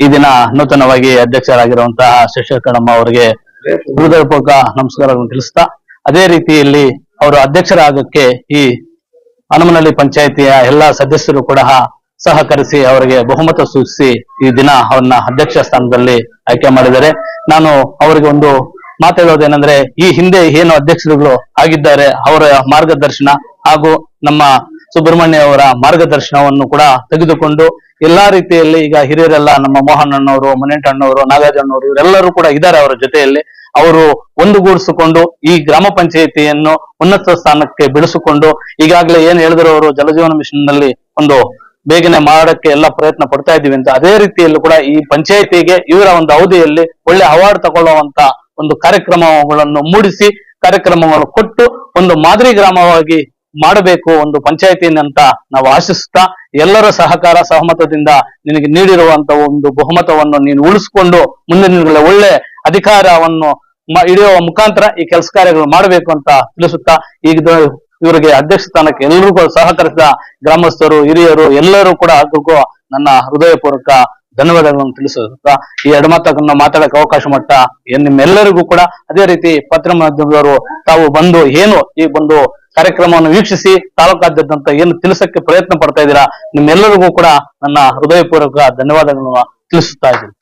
ಈ ದಿನ ನೂತನವಾಗಿ ಅಧ್ಯಕ್ಷರಾಗಿರುವಂತಹ ಶಶಿಕಣಮ್ಮ ಅವರಿಗೆ ಹೃದಯಪೂರ್ವಕ ನಮಸ್ಕಾರಗಳನ್ನು ತಿಳಿಸ್ತಾ, ಅದೇ ರೀತಿಯಲ್ಲಿ ಅವರು ಅಧ್ಯಕ್ಷರಾಗಕ್ಕೆ ಈ ಹನುಮನಹಳ್ಳಿ ಪಂಚಾಯಿತಿಯ ಎಲ್ಲಾ ಸದಸ್ಯರು ಕೂಡ ಸಹಕರಿಸಿ ಅವರಿಗೆ ಬಹುಮತ ಸೂಚಿಸಿ ಈ ದಿನ ಅವರನ್ನ ಅಧ್ಯಕ್ಷ ಸ್ಥಾನದಲ್ಲಿ ಆಯ್ಕೆ ಮಾಡಿದ್ದಾರೆ. ನಾನು ಅವರಿಗೆ ಒಂದು ಮಾತಾಡೋದೇನೆಂದ್ರೆ ಈ ಹಿಂದೆ ಏನು ಅಧ್ಯಕ್ಷರುಗಳು ಆಗಿದ್ದಾರೆ, ಅವರ ಮಾರ್ಗದರ್ಶನ ಹಾಗೂ ನಮ್ಮ ಸುಬ್ರಹ್ಮಣ್ಯ ಅವರ ಮಾರ್ಗದರ್ಶನವನ್ನು ಕೂಡ ತೆಗೆದುಕೊಂಡು ಎಲ್ಲಾ ರೀತಿಯಲ್ಲಿ ಈಗ ಹಿರಿಯರೆಲ್ಲ ನಮ್ಮ ಮೋಹನ್ ಅಣ್ಣವರು, ಮುನೇಟ್ ಅಣ್ಣವರು ನಾಗರಾಜ್ ಅಣ್ಣವರು ಇವರೆಲ್ಲರೂ ಕೂಡ ಇದ್ದಾರೆ ಅವರ ಜೊತೆಯಲ್ಲಿ. ಅವರು ಒಂದುಗೂಡಿಸಿಕೊಂಡು ಈ ಗ್ರಾಮ ಪಂಚಾಯಿತಿಯನ್ನು ಉನ್ನತ ಸ್ಥಾನಕ್ಕೆ ಬೆಳೆಸಿಕೊಂಡು ಈಗಾಗಲೇ ಏನ್ ಹೇಳಿದ್ರು ಅವರು, ಜಲಜೀವನ ಮಿಷನ್ನಲ್ಲಿ ಒಂದು ಬೇಗನೆ ಮಾಡಕ್ಕೆ ಎಲ್ಲ ಪ್ರಯತ್ನ ಪಡ್ತಾ ಇದ್ದೀವಿ ಅಂತ. ಅದೇ ರೀತಿಯಲ್ಲೂ ಕೂಡ ಈ ಪಂಚಾಯಿತಿಗೆ ಇವರ ಒಂದು ಅವಧಿಯಲ್ಲಿ ಒಳ್ಳೆ ಅವಾರ್ಡ್ ತಗೊಳ್ಳುವಂತ ಒಂದು ಕಾರ್ಯಕ್ರಮಗಳನ್ನು ಮೂಡಿಸಿ ಕಾರ್ಯಕ್ರಮಗಳು ಕೊಟ್ಟು ಒಂದು ಮಾದರಿ ಗ್ರಾಮವಾಗಿ ಮಾಡಬೇಕು ಒಂದು ಪಂಚಾಯತಿಯನ್ನಂತ ನಾವು ಆಶಿಸ್ತಾ ಎಲ್ಲರ ಸಹಕಾರ ಸಹಮತದಿಂದ ನಿನಗೆ ನೀಡಿರುವಂತ ಒಂದು ಬಹುಮತವನ್ನು ನೀನು ಉಳಿಸ್ಕೊಂಡು ಮುಂದೆ ನಿನಗೆ ಒಳ್ಳೆ ಅಧಿಕಾರವನ್ನು ಹಿಡಿಯುವ ಮುಖಾಂತರ ಈ ಕೆಲಸ ಕಾರ್ಯಗಳು ಮಾಡಬೇಕು ಅಂತ ತಿಳಿಸುತ್ತಾ ಈಗ ಇವರಿಗೆ ಅಧ್ಯಕ್ಷ ಸ್ಥಾನಕ್ಕೆ ಎಲ್ಲರಿಗೂ ಸಹಕರಿಸಿದ ಗ್ರಾಮಸ್ಥರು, ಹಿರಿಯರು ಎಲ್ಲರೂ ಕೂಡ ಅದಕ್ಕೂ ನನ್ನ ಹೃದಯಪೂರ್ವಕ ಧನ್ಯವಾದಗಳನ್ನು ತಿಳಿಸುತ್ತಾ ಈ ಎರಡು ಮಾತನ್ನ ಮಾತಾಡಕ್ಕೆ ಅವಕಾಶ ಏನ್ ನಿಮ್ಮೆಲ್ಲರಿಗೂ ಕೂಡ ಅದೇ ರೀತಿ ಪತ್ರ ಮಾಧ್ಯಮದವರು ತಾವು ಬಂದು ಏನು ಈ ಒಂದು ಕಾರ್ಯಕ್ರಮವನ್ನು ವೀಕ್ಷಿಸಿ ತಾಲೂಕಾದ್ಯಂತ ಏನು ತಿಳಿಸಕ್ಕೆ ಪ್ರಯತ್ನ ಪಡ್ತಾ ಇದ್ದೀರಾ, ನಿಮ್ಮೆಲ್ಲರಿಗೂ ಕೂಡ ನನ್ನ ಹೃದಯಪೂರ್ವಕ ಧನ್ಯವಾದಗಳನ್ನು ತಿಳಿಸುತ್ತಾ ಇದ್ದೀನಿ.